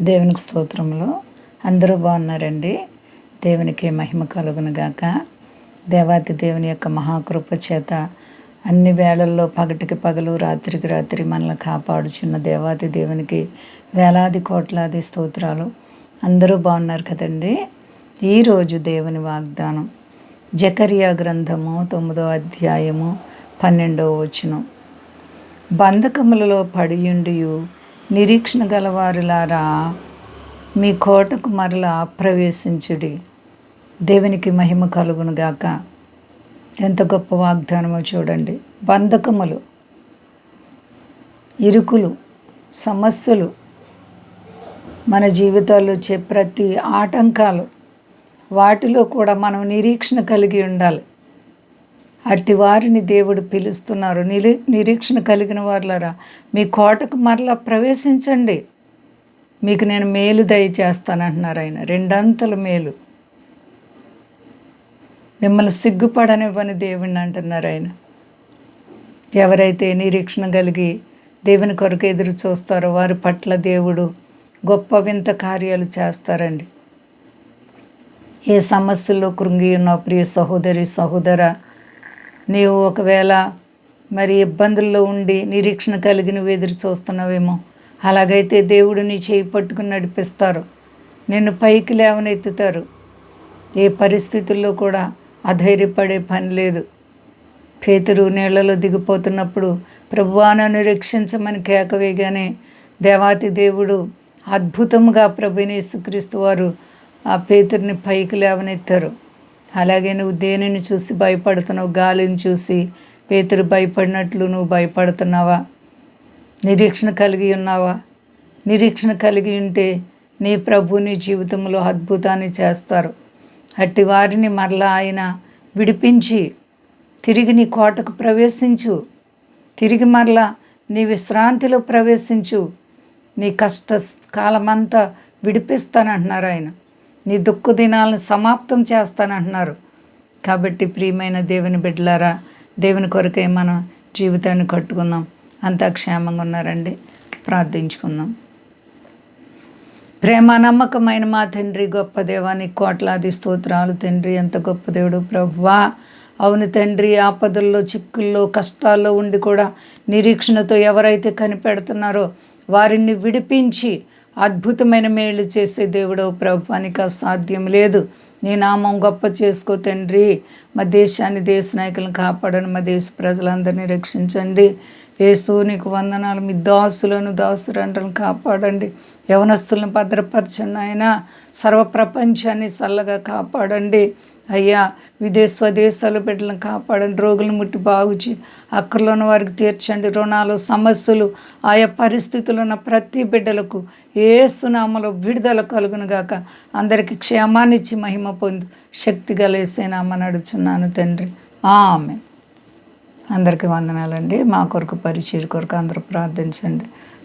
దేవునికి స్తోత్రంలో అందరూ బాగున్నారండి. దేవునికి మహిమ కలుగును గాక. దేవాతి దేవుని యొక్క మహాకృప చేత అన్ని వేళల్లో పగటికి పగలు రాత్రికి రాత్రి మనల్ని కాపాడుచున్న దేవాతి దేవునికి వేలాది కోట్లాది స్తోత్రాలు. అందరూ బాగున్నారు కదండి. ఈరోజు దేవుని వాగ్దానం. జకరియా గ్రంథము తొమ్మిదో అధ్యాయము పన్నెండవ వచనం. బంధకములలో పడియుండియు నిరీక్షణ గలవారులారా మీ కోటకు మరలా ప్రవేశించుడి దేవునికి మహిమ కలుగును గాక. ఎంత గొప్ప వాగ్దానమో చూడండి. బంధకములు ఇరుకులు సమస్యలు మన జీవితాల్లో వచ్చే ప్రతి ఆటంకాలు వాటిలో కూడా మనం నిరీక్షణ కలిగి ఉండాలి. అట్టి వారిని దేవుడు పిలుస్తున్నారు. నిరీ నిరీక్షణ కలిగిన వారులరా మీ కోటకు మరలా ప్రవేశించండి. మీకు నేను మేలు దయచేస్తానంటున్నారు ఆయన. రెండంతల మేలు. మిమ్మల్ని సిగ్గుపడనివ్వని దేవుణ్ణి అంటున్నారు ఆయన. ఎవరైతే నిరీక్షణ కలిగి దేవుని కొరకు ఎదురు చూస్తారో వారి పట్ల దేవుడు గొప్ప వింత కార్యాలు చేస్తారండి. ఏ సమస్యల్లో కృంగి ఉన్న ప్రియ సహోదరి సహోదర నీవు ఒకవేళ మరి ఇబ్బందుల్లో ఉండి నిరీక్షణ కలిగి నువ్వు ఎదురు చూస్తున్నావేమో అలాగైతే దేవుడు నీ చేయి పట్టుకుని నడిపిస్తారు. నిన్ను పైకి లేవనెత్తుతారు. ఏ పరిస్థితుల్లో కూడా అధైర్యపడే పని లేదు. పేతురు నీళ్ళలో దిగిపోతున్నప్పుడు ప్రభువాను నిరీక్షించమని రక్షించమని కేకవేగానే దేవాతి దేవుడు అద్భుతంగా ప్రభునేసుక్రీస్తు వారు ఆ పేతుర్ని పైకి లేవనెత్తారు. అలాగే నువ్వు దేనిని చూసి భయపడుతున్నావు? గాలిని చూసి పేతురు భయపడినట్లు నువ్వు భయపడుతున్నావా? నిరీక్షణ కలిగి ఉన్నావా? నిరీక్షణ కలిగి ఉంటే నీ ప్రభు నీ జీవితంలో అద్భుతాన్ని చేస్తారు. అట్టి వారిని మరలా ఆయన విడిపించి తిరిగి నీ కోటకు ప్రవేశించు. తిరిగి మరలా నీ విశ్రాంతిలో ప్రవేశించు. నీ కష్ట కాలమంతా విడిపిస్తానంటున్నారు ఆయన. నీ దుఃఖ దినాలను సమాప్తం చేస్తానంటున్నారు. కాబట్టి ప్రియమైన దేవుని బిడ్డలారా దేవుని కొరకే మనం జీవితాన్ని కట్టుకుందాం. అంతా క్షేమంగా ఉన్నారండి. ప్రార్థించుకుందాం. ప్రేమ నమ్మకమైన మా తండ్రి గొప్ప దేవానికి కోట్లాది స్తోత్రాలు తండ్రి. ఎంత గొప్ప దేవుడు ప్రభువా. అవును తండ్రి ఆపదల్లో చిక్కుల్లో కష్టాల్లో ఉండి కూడా నిరీక్షణతో ఎవరైతే కనిపెడుతున్నారో వారిని విడిపించి అద్భుతమైన మేలు చేసే దేవుడో ప్రభుత్వానికి అసాధ్యం లేదు. నీ నామం గొప్ప చేసుకో తండ్రి. మా దేశాన్ని దేశ నాయకులను కాపాడని మా దేశ ప్రజలందరినీ రక్షించండి. యేసు నీకు వందనాలు. మీ దాసులను దాసురండ్రలను కాపాడండి. యవనస్తులను భద్రపరచండి ఆయన సర్వ ప్రపంచాన్ని చల్లగా కాపాడండి. అయ్యా విదేశ స్వదేశాలు బిడ్డలను కాపాడండి రోగులను ముట్టి బాగుచి అక్కర్లోని వారికి తీర్చండి. రుణాలు సమస్యలు ఆయా పరిస్థితులు ఉన్న ప్రతి బిడ్డలకు ఏ సునామలో విడుదల కలుగును గాక. అందరికి క్షేమాన్నిచ్చి మహిమ పొందు. శక్తి గలేసేనామని నడుచున్నాను తండ్రి. ఆమె అందరికీ వందనాలండి. మా కొరకు పరిచయం కొరకు అందరూ ప్రార్థించండి.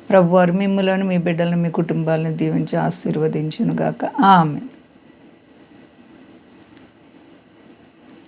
ప్రభువారు మిమ్మల్ని మీ బిడ్డలను మీ కుటుంబాలను దీవించి ఆశీర్వదించును గాక. ఆమె